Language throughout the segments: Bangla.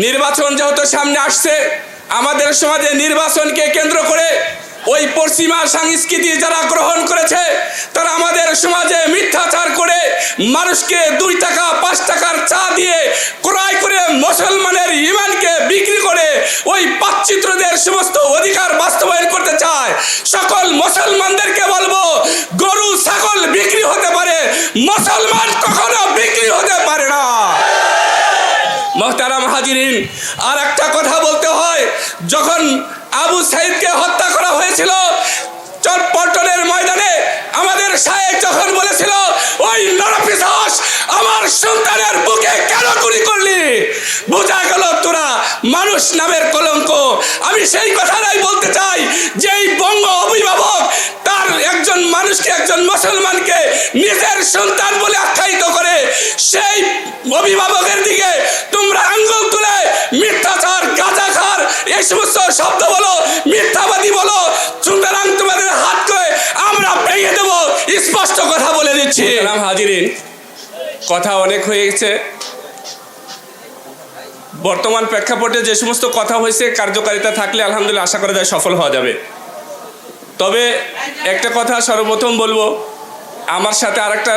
নির্বাচন যেহেতু সামনে আসছে, আমাদের সমাজে নির্বাচনকে কেন্দ্র করে ওই পশ্চিমা সংস্কৃতি যারা গ্রহণ করেছে, তারা আমাদের সমাজে মিথ্যাচার করে মানুষকে দুই টাকা, পাঁচ টাকার চা দিয়ে ক্রয় করে মুসলমানের ইমানকে বিক্রি করে ওই পাচ্চিত্রদের সমস্ত অধিকার বাস্তবায়ন করতে চায়। সকল মুসলমানদেরকে বলব, গরু, ছাগল বিক্রি হতে পারে, মুসলমান কখনো বিক্রি হতে পারে না মোহতারাম হাজিরিন। আর একটা কথা বলতে হয়, যখন আবু সাইদকে হত্যা করা হয়েছিল, চটপটনের ময়দানে আমাদের সাহেব যখন বলেছিল, ওই নরপিসাস আমার সন্তানের বুকে কেন গুলি করলি? বোঝা গেল তোরা মানুষ নামের কলঙ্ক। আমি সেই কথাটাই বলতে চাই যে এই বঙ্গ অভিভাবক তার একজন মানুষকে, একজন মুসলমানকে নিজের সন্তান বলে আখ্যায়িত করে, সেই অভিভাবকের দিকে এই সমস্ত শব্দ বলো, মিথ্যাবাদী বলো, সুতরাং তোমাদের আমরা দেবো। স্পষ্ট কথা বলে দিচ্ছি। হাজিরিন, কথা অনেক হয়ে গেছে। বর্তমান প্রেক্ষাপটে যে সমস্ত কথা হয়েছে, কার্যকারিতা থাকলে আলহামদুলিল্লাহ আশা করা যায় সফল হওয়া যাবে। তবে একটা কথা সর্বপ্রথম বলব, আমার সাথে আর একটা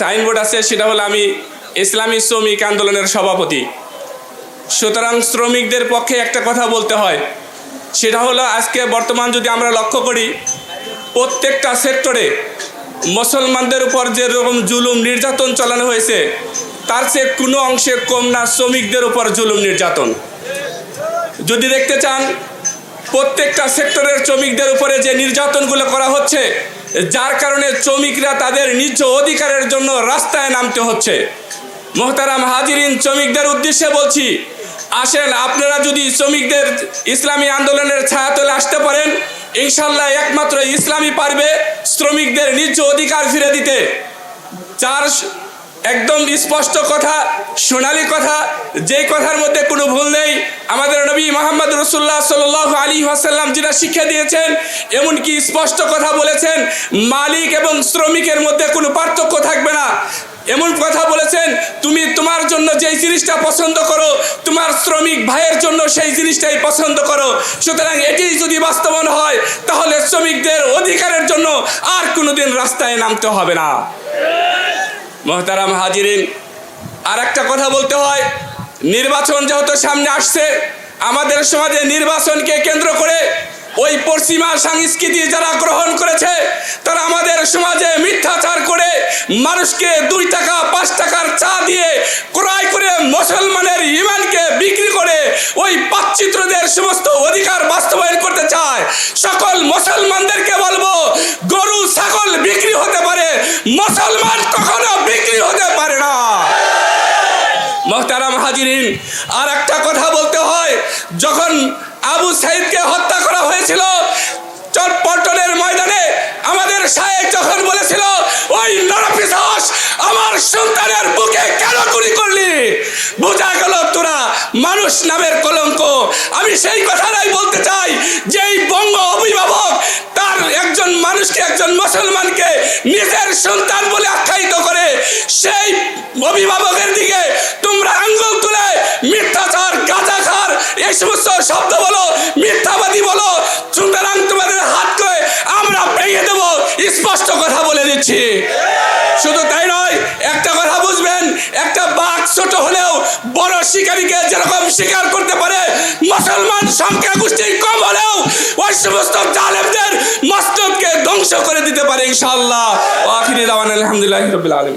সাইনবোর্ড আছে, সেটা হলো আমি ইসলামী শ্রমিক আন্দোলনের সভাপতি। সুতরাং শ্রমিকদের পক্ষে একটা কথা বলতে হয়। সেটা হলো আজকে বর্তমান যদি আমরা লক্ষ্য করি, প্রত্যেকটা সেক্টরে মুসলমানদের উপর যেরকম জুলুম নির্যাতন চালানো হয়েছে, তার চেয়ে কোনো অংশে কম না শ্রমিকদের উপর জুলুম নির্যাতন। যদি দেখতে চান, প্রত্যেকটা সেক্টরের শ্রমিকদের উপরে যে নির্যাতনগুলো করা হচ্ছে, যার কারণে শ্রমিকরা তাদের নিজ অধিকারের জন্য রাস্তায় নামতে হচ্ছে। মোহতারাম হাজিরিন, শ্রমিকদের উদ্দেশ্যে বলছি আসেন, আপনারা যদি শ্রমিকদের ইসলামী আন্দোলনের ছায়া ছায়াতলে আসতে পারেন, ইনশাল্লাহ একমাত্র ইসলামী পারবে শ্রমিকদের নিজ অধিকার ফিরে দিতে। চার একদম স্পষ্ট কথা, সোনালি কথা, যেই কথার মধ্যে কোনো ভুল নেই, আমাদের নবী মোহাম্মদ রসুল্লাহ সাল আলী আসাল্লাম যেটা শিক্ষা দিয়েছেন, এমনকি স্পষ্ট কথা বলেছেন, মালিক এবং শ্রমিকের মধ্যে কোনো পার্থক্য থাকবে না। এমন কথা বলেছেন, তুমি তোমার জন্য যেই জিনিসটা পছন্দ করো, তোমার শ্রমিক ভাইয়ের জন্য সেই জিনিসটাই পছন্দ করো। সুতরাং এটি যদি বাস্তবায়ন হয়, তাহলে শ্রমিকদের অধিকারের জন্য আর কোনোদিন রাস্তায় নামতে হবে না। মহতারাম হাজিরিন আর একটা কথা বলতে হয়, নির্বাচন যেহেতু সামনে আসছে, আমাদের সমাজে নির্বাচনকে কেন্দ্র করে ওই পশ্চিমা সংস্কৃতি যারা গ্রহণ করেছে, তারা আমাদের সমাজে মিথ্যাচার মানুষকে দুই টাকা, পাঁচ টাকার চা দিয়ে ক্রয় করে মুসলমানের ইমানকে বিক্রি করে ওই পাচ্চিত্রদের সমস্ত অধিকার বাস্তবায়ন করতে চায়। সকল মুসলমানদেরকে বলব, গরু, ছাগল বিক্রি হতে পারে, মুসলমান কখনো বিক্রি হতে পারে না। মোহতারাম হাজিরিন আর একটা কথা বলতে হয়, যখন আবু সাইদকে হত্যা করা হয়েছিল, চটপটনের ময়দানে আমাদের সাহেব যখন বলেছিল সন্তানের বুকে কেন গুলি করলি? বোঝা গেল তোরা মানুষ নামের কলঙ্ক। আমি সেই কথাটাই বলতে চাই যে এই বঙ্গ অভিভাবক তার একজন মানুষকে, একজন মুসলমানকে নিজের সন্তান বলে আখ্যায়িত করে, সেই অভিভাবকের দিকে তোমরা আঙ্গুল তুলে মিথ্যাচার, গাঁজাখার, এই সমস্ত শব্দ বলো, মিথ্যাবাদী বলো, সুতরাং তোমাদের হাত করে আমরা ভেঙে দেবো, স্পষ্ট কথা বলে দিচ্ছি। শুধু তাই নয় একটা কথা বুঝবেন, একটা বাঘ ছোট হলেও বড় শিকারীকে যেরকম শিকার করতে পারে, মুসলমান সংখ্যা গোষ্ঠী কম হলেও ওই সমস্ত জালেমদের মস্তককে ধ্বংস করে দিতে পারে ইনশাল্লাহ আখিরি আলহামদুলিল্লাহ রবিল আলম